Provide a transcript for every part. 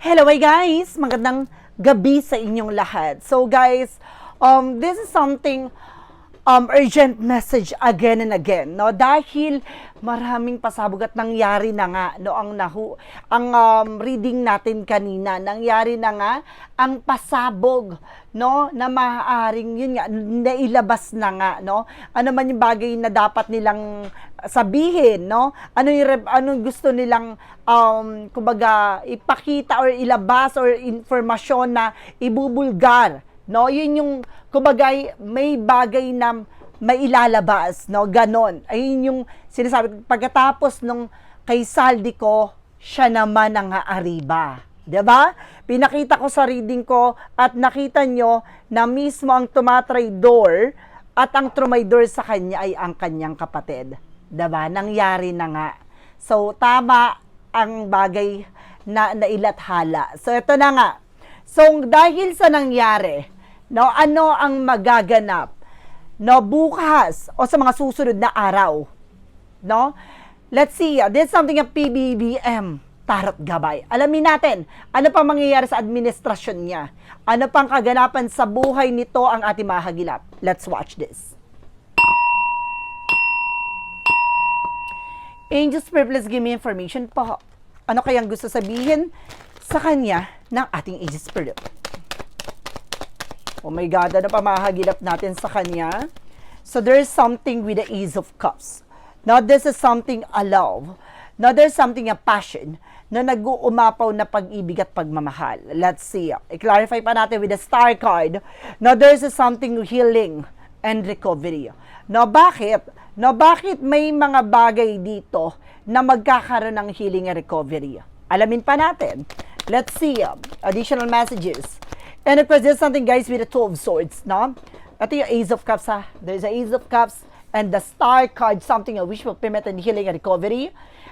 Hello hi guys! Magandang gabi sa inyong lahat. So guys, um, this is something um, urgent message again and again, no? Dahil maraming pasabog at nangyari na nga, no? Ang, nahu ang um, reading natin kanina, nangyari na nga ang pasabog, no? Na maaaring, yun nga, nailabas na nga, no? Ano man yung bagay na dapat nilang sabihin, no? Ano yung anong gusto nilang um kumbaga ipakita or ilabas or informasyon na ibubulgar, no? Yun yung kumbaga may bagay na may ilalabas, no? Ganon. Ayun yung sinasabi pagkatapos nung kay Saldi ko, siya naman ang aariba. 'Di ba? Pinakita ko sa reading ko at nakita nyo na mismo ang tumatraydor at ang trumaydor sa kanya ay ang kanyang kapatid. ba? Nangyari na nga. So tama ang bagay na nailathala. So ito na nga. So dahil sa nangyari, no, ano ang magaganap no bukas o sa mga susunod na araw? No? Let's see. uh, This is something of PBBM. Tarot Gabay. Alamin natin, ano pa mangyayari sa administrasyon niya? Ano pang kaganapan sa buhay nito ang ating mahagilap? Let's watch this. Angel Spirit, please give me information po. Ano kayang gusto sabihin sa kanya ng ating Angel Spirit? Oh my God, ano pa mahagilap natin sa kanya? So there's something with the Ace of Cups. Now this is something a love. Now there's something a passion na nag-uumapaw na pag-ibig at pagmamahal. Let's see. I-clarify pa natin with the star card. Now there's something healing and recovery. Now bakit? Now bakit may mga bagay dito na magkakaroon ng healing and recovery? Alamin pa natin. Let's see. Additional messages. And there's something guys with the two of swords, no? Ito yung Ace of Cups ha. There's a Ace of Cups and the Star card, something a wish fulfillment and healing and recovery.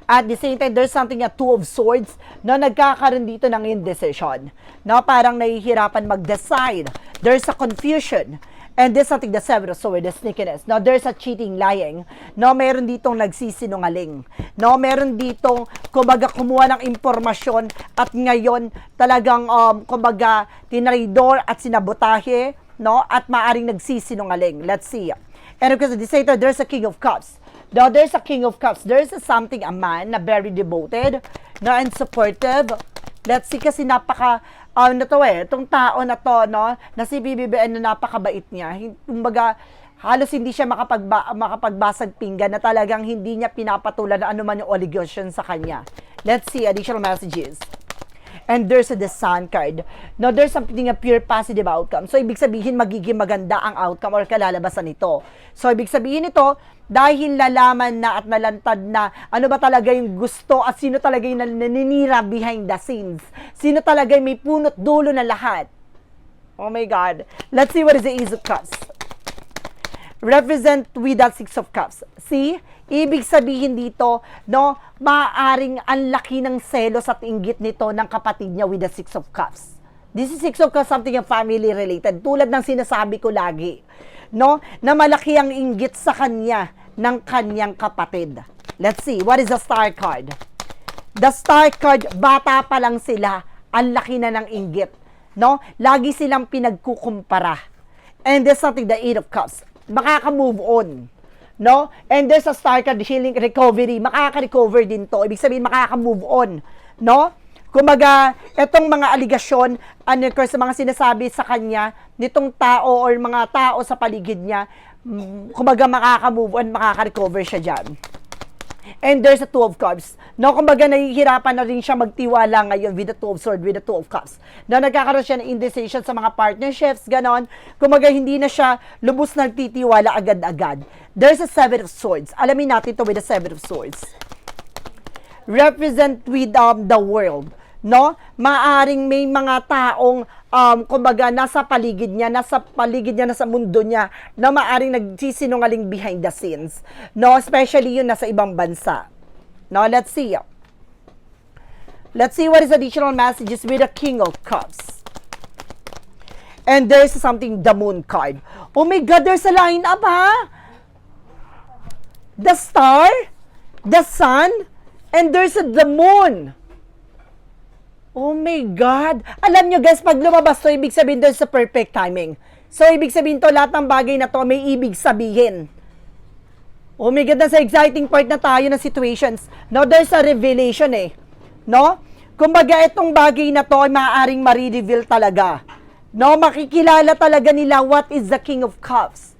At the same time, there's something a Two of Swords na nagkakaroon dito ng indecision. No? Parang nahihirapan mag-decide. There's a confusion. And there's something the seven of swords, the sneakiness. No, there's a cheating, lying. No, meron ditong nagsisinungaling. No, meron ditong, kumbaga, kumuha ng impormasyon at ngayon talagang, um, kumbaga, tinaridor at sinabotahe, no, at maaring nagsisinungaling. Let's see. And of course, the Satan, there's a king of cups. Now, there's a king of cups. There's a something, a man na very devoted, no, and supportive. Let's see, kasi napaka, ano to eh, itong tao na to, no, na si BBBN na napakabait niya. Kumbaga, halos hindi siya makapagba, makapagbasag pinggan na talagang hindi niya pinapatulan na anuman yung allegation sa kanya. Let's see additional messages. And there's a the sun card. No, there's something a pure positive outcome. So, ibig sabihin, magiging maganda ang outcome or kalalabasan nito. So, ibig sabihin nito, dahil nalaman na at nalantad na ano ba talaga yung gusto at sino talaga yung naninira behind the scenes. Sino talaga yung may punot dulo na lahat. Oh my God. Let's see what is the Ace of represent with that Six of Cups. See? Ibig sabihin dito, no, maaring ang laki ng selos at inggit nito ng kapatid niya with the Six of Cups. This is Six of Cups, something family related. Tulad ng sinasabi ko lagi, no, na malaki ang inggit sa kanya ng kanyang kapatid. Let's see, what is the star card? The star card, bata pa lang sila, ang laki na ng inggit. No? Lagi silang pinagkukumpara. And there's something, the Eight of Cups. Makaka-move on. No? And there's a star card, healing recovery. Makaka-recover din to. Ibig sabihin, makaka-move on. No? Kumaga, etong mga aligasyon, ano of course, mga sinasabi sa kanya, nitong tao or mga tao sa paligid niya, mm, kumaga makaka-move on, makaka-recover siya dyan. And there's a Two of Cups. No, kumbaga nahihirapan na rin siya magtiwala ngayon with the Two of Swords, with the Two of Cups. Na nagkakaroon siya ng indecision sa mga partnerships, ganon. Kumbaga hindi na siya lubos nagtitiwala agad-agad. There's a Seven of Swords. Alamin natin to with the Seven of Swords. Represent with um, the world. No? Maaring may mga taong um, kumbaga nasa paligid niya, nasa paligid niya, nasa mundo niya na maaring nagsisinungaling behind the scenes. No, especially yun nasa ibang bansa. No, let's see. Let's see what is additional messages with the King of Cups. And there's something, the Moon card. Oh my God, there's a line up, ha? The star, the sun, and there's a, the moon. Oh my God! Alam nyo guys, pag lumabas to, ibig sabihin doon sa perfect timing. So, ibig sabihin to, lahat ng bagay na to, may ibig sabihin. Oh my God, nasa exciting part na tayo ng situations. No, there's a revelation eh. No? Kumbaga, itong bagay na to ay maaaring marireveal talaga. No, makikilala talaga nila what is the King of Cups.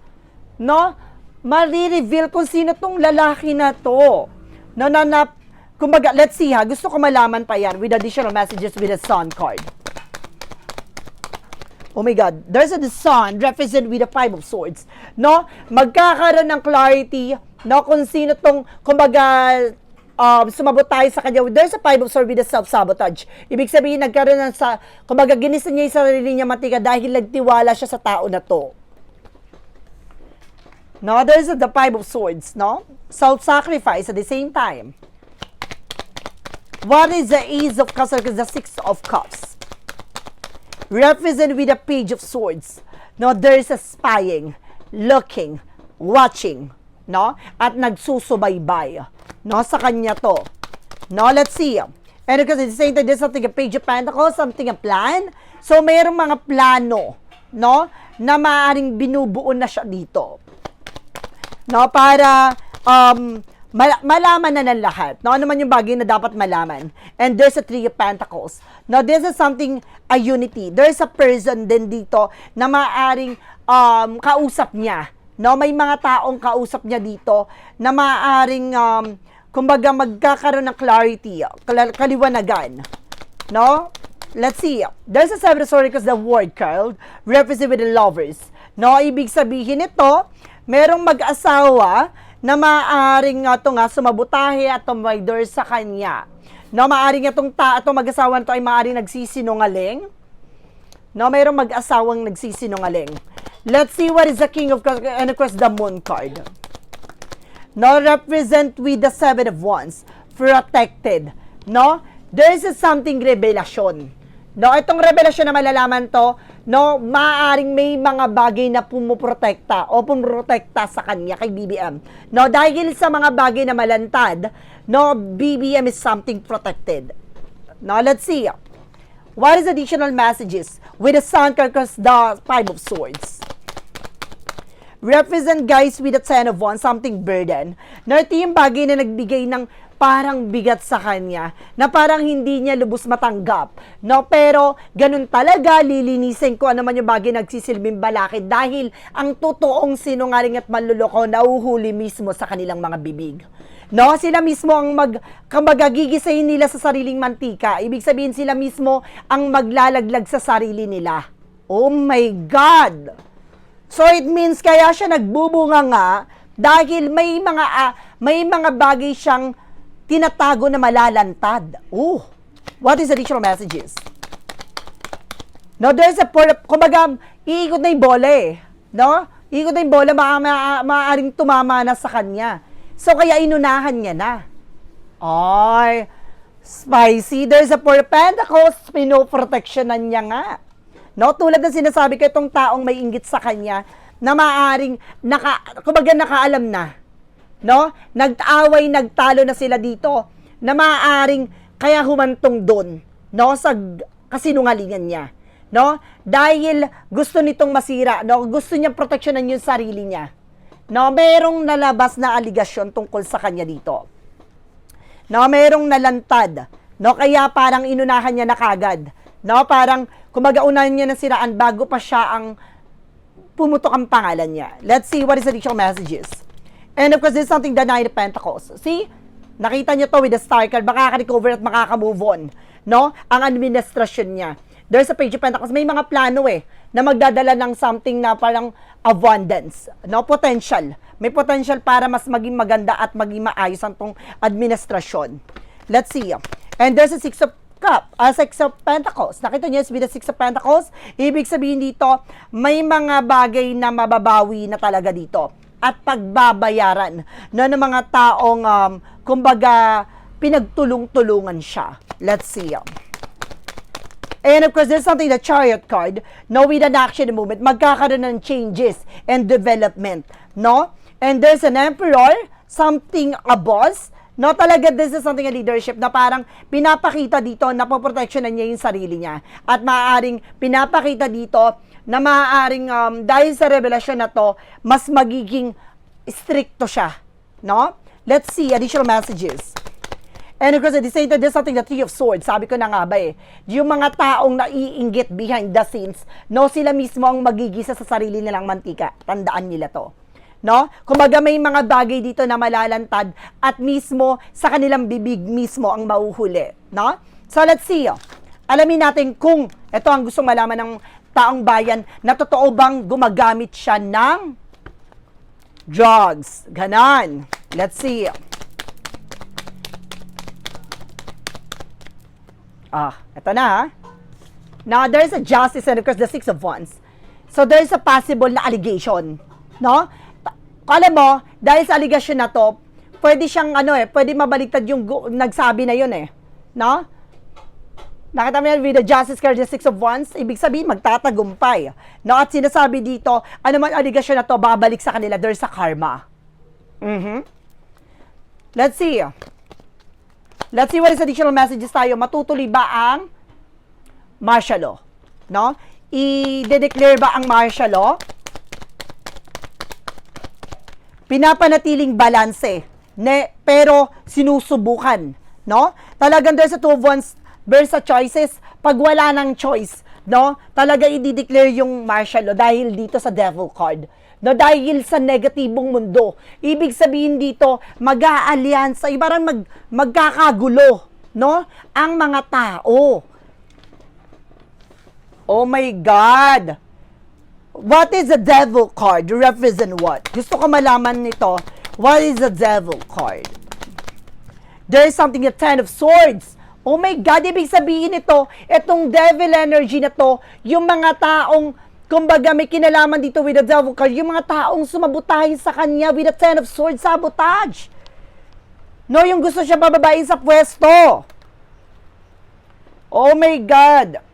No? Marireveal kung sino tong lalaki na to. No, na, na, kumbaga, let's see ha, gusto ko malaman pa yan with additional messages with the Sun card. Oh my God, there's a the sun represent with the five of swords. No? Magkakaroon ng clarity, no? Kung sino tong, kumbaga, um, sumabot tayo sa kanya. There's a five of swords with the self-sabotage. Ibig sabihin, nagkaroon ng sa, kumbaga, ginisa niya yung sarili niya matika dahil nagtiwala siya sa tao na to. No, there's a, the five of swords, no? Self-sacrifice at the same time. What is the ace of cups? The six of cups represent with a page of swords. No, there is a spying, looking, watching, no? At nagsusubaybay, no? Sa kanya to. No, let's see. And because at the same time, there's something a page of pentacles, something a plan. So, mayroong mga plano, no? Na maaaring binubuo na siya dito. No, para um, mal- malaman na ng lahat. No, ano man yung bagay na dapat malaman. And there's a three of pentacles. No, this is something, a unity. There's a person din dito na maaring um, kausap niya. No, may mga taong kausap niya dito na maaring um, kumbaga magkakaroon ng clarity, kal- kaliwanagan. No? Let's see. There's a seven of because the word card represent with the lovers. No, ibig sabihin ito, merong mag-asawa na maaring nga to nga sumabutahe at tumaydor sa kanya. No, maaring itong ta itong mag-asawa to ay maaring nagsisinungaling. No, mayroong mag-asawang nagsisinungaling. Let's see what is the king of Cups and of course the moon card. No, represent with the seven of wands. Protected. No? There is something revelasyon. No, itong revelasyon na malalaman to, no, maaring may mga bagay na pumuprotekta o pumuprotekta sa kanya kay BBM. No, dahil sa mga bagay na malantad, no, BBM is something protected. Now, let's see. What is additional messages with the sun because the five of swords? represent guys with a ten of wands, something burden. Na ito yung bagay na nagbigay ng parang bigat sa kanya, na parang hindi niya lubos matanggap. No, pero ganun talaga, lilinisin ko ano man yung bagay nagsisilbing balakid dahil ang totoong sinungaling at manluloko nauhuli mismo sa kanilang mga bibig. No, sila mismo ang mag kamagagigisayin nila sa sariling mantika. Ibig sabihin sila mismo ang maglalaglag sa sarili nila. Oh my God! So it means kaya siya nagbubunga nga dahil may mga ah, may mga bagay siyang tinatago na malalantad. Oh, what is additional messages? No, there's a for, kumbaga, iikot na yung bola eh. No? Iikot na yung bola, maa, maa, maaaring tumama na sa kanya. So, kaya inunahan niya na. Ay, spicy. There's a of pentacles, pinoprotectionan niya nga. No, tulad ng sinasabi ko itong taong may inggit sa kanya na maaring naka kumbaga nakaalam na. No? Nag-away, nagtalo na sila dito na maaring kaya humantong doon, no, sa kasinungalingan niya. No? Dahil gusto nitong masira, no? Gusto niyang proteksyonan yung sarili niya. No, merong nalabas na aligasyon tungkol sa kanya dito. No, merong nalantad. No, kaya parang inunahan niya na kagad. No, parang kumaga unahan niya na siraan bago pa siya ang pumutok ang pangalan niya. Let's see what is the additional messages. And of course, this is something the Nine of Pentacles. See? Nakita niyo to with the star card, makaka-recover at makaka-move on. No? Ang administrasyon niya. There's a page of pentacles. May mga plano eh, na magdadala ng something na parang abundance. No? Potential. May potential para mas maging maganda at maging maayos ang tong administrasyon. Let's see. And there's a six of cup, uh, six of pentacles. Nakita niyo, with the six of pentacles, ibig sabihin dito, may mga bagay na mababawi na talaga dito. At pagbabayaran no, ng mga taong, um, kumbaga, pinagtulong-tulungan siya. Let's see. And of course, there's something, the chariot card, no, with an action movement, magkakaroon ng changes and development, no? And there's an emperor, something, a boss, No, talaga this is something a leadership na parang pinapakita dito na poproteksyonan niya yung sarili niya. At maaaring pinapakita dito na maaaring um, dahil sa revelasyon na to, mas magiging stricto siya. No? Let's see additional messages. And of course, at the same there's something the Three of Swords. Sabi ko na nga ba eh, yung mga taong naiinggit behind the scenes, no, sila mismo ang magigisa sa sarili nilang mantika. Tandaan nila to. No? Kumbaga may mga bagay dito na malalantad at mismo sa kanilang bibig mismo ang mauhuli. No? So let's see. oh. Alamin natin kung ito ang gustong malaman ng taong bayan na totoo bang gumagamit siya ng drugs. Ganon. Let's see. Ah, ito na ha. Now, there's a justice and of course the Six of Wands. So, there's a possible na allegation. No? Alam mo, dahil sa allegation na to, pwede siyang ano eh, pwede mabaliktad yung nagsabi na yun eh. No? Nakita mo yan with the Justice Six of Wands, ibig sabihin magtatagumpay. No? At sinasabi dito, ano man allegation na to, babalik sa kanila, there's a karma. Mhm. Let's see. Let's see what is additional messages tayo. Matutuloy ba ang martial law? No? I-declare ba ang martial law? Pinapanatiling balanse. Ne, pero sinusubukan. No? Talagang there's a two of wands versus choices. Pag wala ng choice, no? Talaga i-declare yung martial law dahil dito sa devil card. No, dahil sa negatibong mundo. Ibig sabihin dito, mag-aalyansa, ibarang mag, magkakagulo, no? Ang mga tao. Oh my God! What is the devil card? Represent what? Gusto ko malaman nito. What is the devil card? There is something, the Ten of Swords. Oh my God, ibig sabihin nito, itong devil energy na to, yung mga taong, kumbaga may kinalaman dito with the devil card, yung mga taong sumabotahin sa kanya with the Ten of Swords, sabotage. No, yung gusto siya bababain sa pwesto. Oh my God.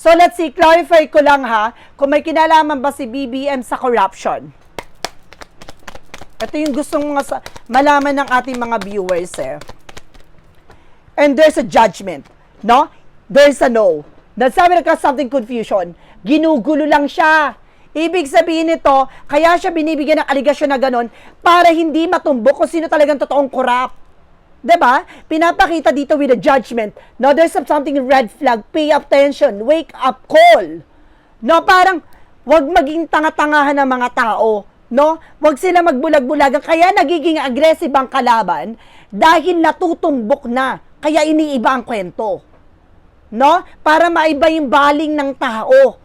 So let's see, clarify ko lang ha, kung may kinalaman ba si BBM sa corruption. Ito yung gustong mga malaman ng ating mga viewers eh. And there's a judgment, no? There's a no. Nasabi na something confusion. Ginugulo lang siya. Ibig sabihin nito, kaya siya binibigyan ng aligasyon na ganon para hindi matumbok kung sino talagang totoong corrupt. 'Di ba? Pinapakita dito with a judgment. No, there's something red flag. Pay attention. Wake up call. No, parang wag maging tanga-tangahan ng mga tao. No? Wag sila magbulag-bulagan. Kaya nagiging aggressive ang kalaban dahil natutumbok na. Kaya iniiba ang kwento. No? Para maiba yung baling ng tao.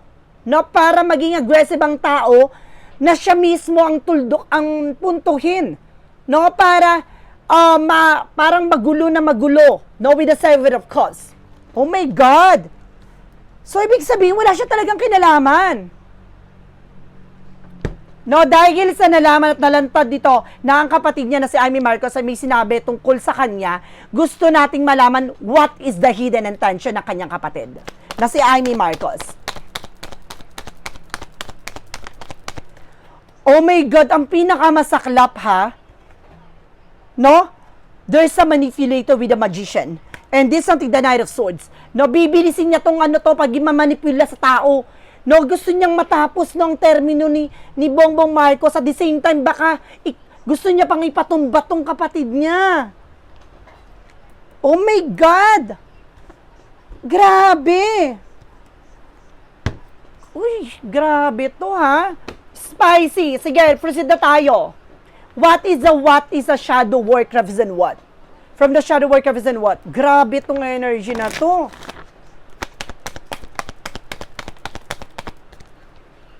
No? Para maging aggressive ang tao na siya mismo ang tuldok ang puntuhin. No? Para ah, ma, parang magulo na magulo. No? With the seven of cups. Oh my God! So, ibig sabihin, wala siya talagang kinalaman. No, dahil sa nalaman at nalantad dito na ang kapatid niya na si Amy Marcos ay may sinabi tungkol sa kanya, gusto nating malaman what is the hidden intention ng kanyang kapatid na si Amy Marcos. Oh my God, ang pinakamasaklap ha, no? There's a manipulator with a magician. And this something the Knight of Swords. No, bibilisin niya tong ano to pag mamanipula sa tao. No, gusto niyang matapos ng termino ni, ni Bongbong Marcos. At the same time, baka ik- gusto niya pang ipatumba tong kapatid niya. Oh my God! Grabe! Uy, grabe to ha. Spicy. Sige, proceed na tayo. What is a what is a shadow work represent what? From the shadow work represent what? Grabe tong energy na to.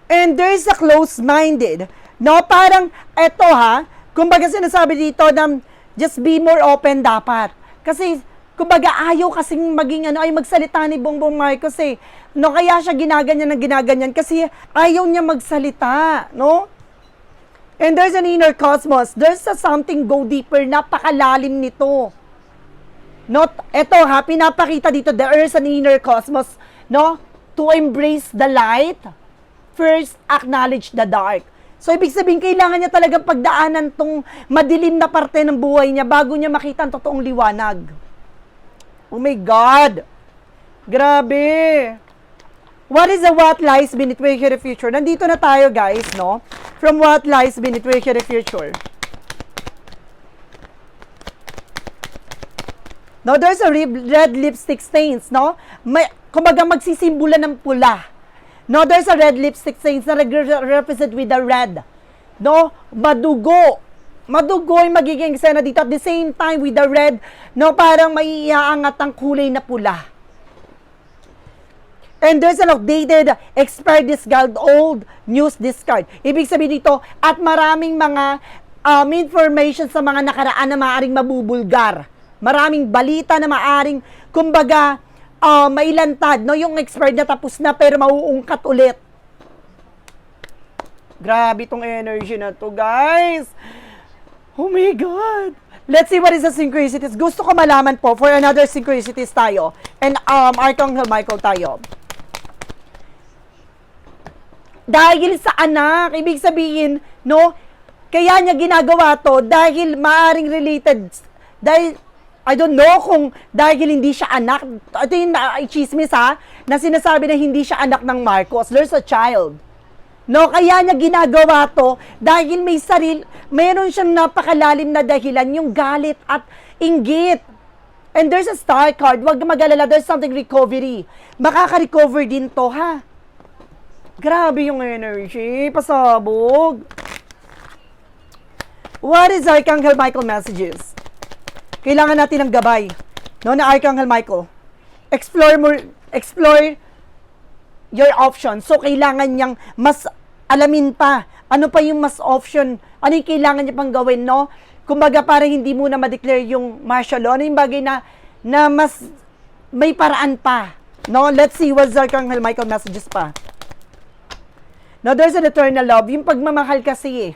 And there is a close-minded. No, parang eto ha, kumbaga sinasabi dito na just be more open dapat. Kasi kumbaga ayaw kasing maging ano ay magsalita ni Bongbong Marcos eh. No, kaya siya ginaganyan ng ginaganyan kasi ayaw niya magsalita, no? And there's an inner cosmos. There's a something go deeper. Napakalalim nito. Not, eto ha, pinapakita dito, there is an inner cosmos, no? To embrace the light, first acknowledge the dark. So, ibig sabihin, kailangan niya talagang pagdaanan tong madilim na parte ng buhay niya bago niya makita ang totoong liwanag. Oh my God! Grabe! What is the what lies beneath the future? Nandito na tayo, guys, no? From what lies beneath where the future. No, there's a re- red lipstick stains, no? May, kumbaga magsisimbola ng pula. No, there's a red lipstick stains na represent with the red. No, madugo. Madugo yung magiging eksena dito at the same time with the red, no, parang maiiangat ang kulay na pula. And there's an outdated, expired discard, old news discard. Ibig sabihin dito, at maraming mga um, information sa mga nakaraan na maaaring mabubulgar. Maraming balita na maaaring, kumbaga, uh, mailantad. No? Yung expired na tapos na pero mauungkat ulit. Grabe tong energy na to, guys. Oh my God. Let's see what is the synchronicities. Gusto ko malaman po for another synchronicities tayo. And um, Archangel Michael tayo. Dahil sa anak, ibig sabihin, no, kaya niya ginagawa to dahil maaring related, dahil, I don't know kung dahil hindi siya anak, ito yung na, chismis ha, na sinasabi na hindi siya anak ng Marcos, there's a child. No, kaya niya ginagawa to dahil may saril, meron siyang napakalalim na dahilan, yung galit at inggit. And there's a star card, wag mag-alala, there's something recovery. Makaka-recover din to, ha? Grabe yung energy, pasabog. What is Archangel Michael messages? Kailangan natin ng gabay. No, na Archangel Michael. Explore more, explore your options. So, kailangan niyang mas alamin pa. Ano pa yung mas option? Ano yung kailangan niya pang gawin, no? Kumbaga, para hindi mo na ma-declare yung martial law. Ano yung bagay na, na mas may paraan pa. No? Let's see what's Archangel Michael messages pa. No, there's an eternal love. Yung pagmamahal kasi eh.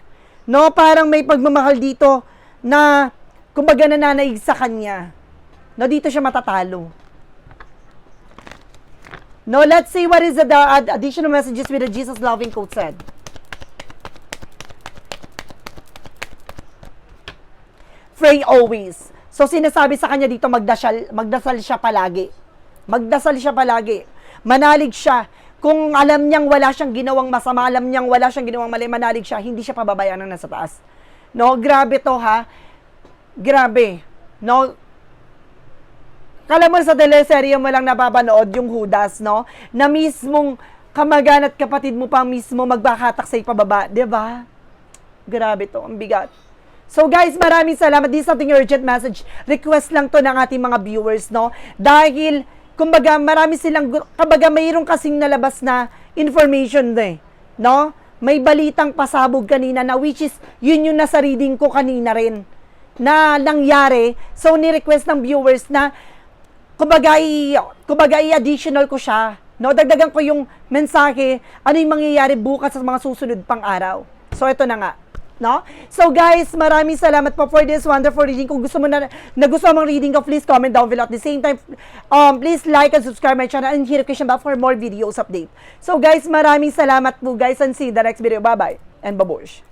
No, parang may pagmamahal dito na kumbaga nananaig sa kanya. No, dito siya matatalo. No, let's see what is the, the ad- additional messages with the Jesus loving quote said. Pray always. So sinasabi sa kanya dito magdasal, magdasal siya palagi. Magdasal siya palagi. Manalig siya. Kung alam niyang wala siyang ginawang masama, alam niyang wala siyang ginawang mali, manalig siya, hindi siya pababayaan ng nasa taas. No, grabe to ha. Grabe. No, Kala mo sa teleserye mo lang napapanood yung Judas, no? Na mismong kamagan at kapatid mo pa mismo magbakatak sa ipababa, 'di ba? Grabe to, ang bigat. So guys, maraming salamat. This is something urgent message. Request lang to ng ating mga viewers, no? Dahil, kumbaga, marami silang, kumbaga, mayroong kasing nalabas na information de, no? May balitang pasabog kanina na which is, yun yung nasa reading ko kanina rin na nangyari. So, ni-request ng viewers na kumbaga, i, kumbaga i-additional ko siya. No, dagdagan ko yung mensahe, ano yung mangyayari bukas sa mga susunod pang araw. So, ito na nga. No? So guys, maraming salamat po for this wonderful reading. Kung gusto mo na, na gusto mong reading ko, please comment down below. At the same time, um, please like and subscribe my channel and hit notification bell for more videos update. So guys, maraming salamat po guys and see you in the next video. Bye-bye and babush.